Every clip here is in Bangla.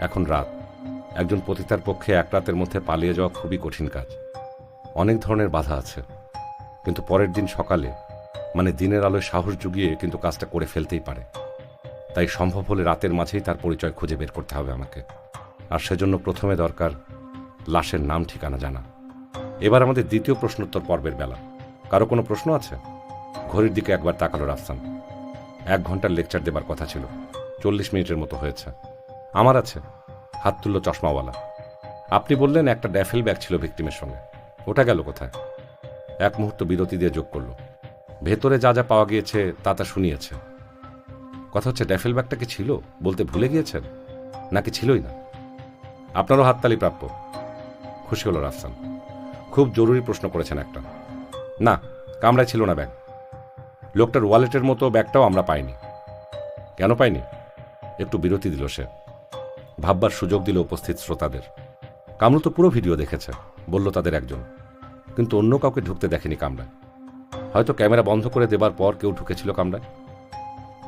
এখন রাত। একজন পতিতার পক্ষে এক রাতের মধ্যে পালিয়ে যাওয়া খুবই কঠিন কাজ। অনেক ধরনের বাধা আছে। কিন্তু পরের দিন সকালে মানে দিনের আলোয় সাহস জুগিয়ে কিন্তু কাজটা করে ফেলতেই পারে। তাই সম্ভব হলে রাতের মাঝেই তার পরিচয় খুঁজে বের করতে হবে আমাকে। আর সেজন্য প্রথমে দরকার লাশের নাম, ঠিকানা জানা। এবার আমাদের দ্বিতীয় প্রশ্নোত্তর পর্বের বেলা। কারও কোনো প্রশ্ন আছে? ঘড়ির দিকে একবার তাকালো রাফসান। এক ঘণ্টার লেকচার দেবার কথা ছিল। চল্লিশ মিনিটের মতো হয়েছে। আমার আছে, হাত তুলল চশমাওয়ালা। আপনি বললেন একটা ড্যাফেল ব্যাগ ছিল ভিক্টিমের সঙ্গে। ওটা গেল কোথায়? এক মুহূর্ত বিরতি দিয়ে যোগ করল। ভেতরে যা যা পাওয়া গিয়েছে, তা তা শুনিয়েছে। কথা হচ্ছে, ড্যাফেল ব্যাগটা কি ছিল? বলতে ভুলে গিয়েছেন? নাকি ছিলই না? আপনারও হাততালি প্রাপ্য। খুশি হলো রাফসান। খুব জরুরি প্রশ্ন করেছেন একটা। না, কামরায় ছিল না ব্যাগ। লোকটার ওয়ালেটের মতো ব্যাগটাও আমরা পাইনি। কেন পাইনি? একটু বিরতি দিল সে। ভাববার সুযোগ দিল উপস্থিত শ্রোতাদের। কামরু তো পুরো ভিডিও দেখেছে, বলল তাদের একজন। কিন্তু অন্য কাউকে ঢুকতে দেখেনি কামরায়। হয়তো ক্যামেরা বন্ধ করে দেবার পর কেউ ঢুকেছিল কামরায়।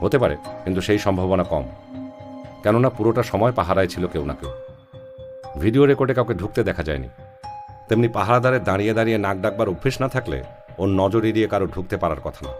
হতে পারে, কিন্তু সেই সম্ভাবনা কম। কেননা পুরোটা সময় পাহারায় ছিল কেউ না কেউ। ভিডিও রেকর্ডে কাউকে ঢুকতে দেখা যায়নি। তেমনি পাহারাদারে দাঁড়িয়ে দাঁড়িয়ে নাক ডাকবার অভ্যেস না থাকলে ওর নজর এড়িয়ে কারও ঢুকতে পারার কথা না।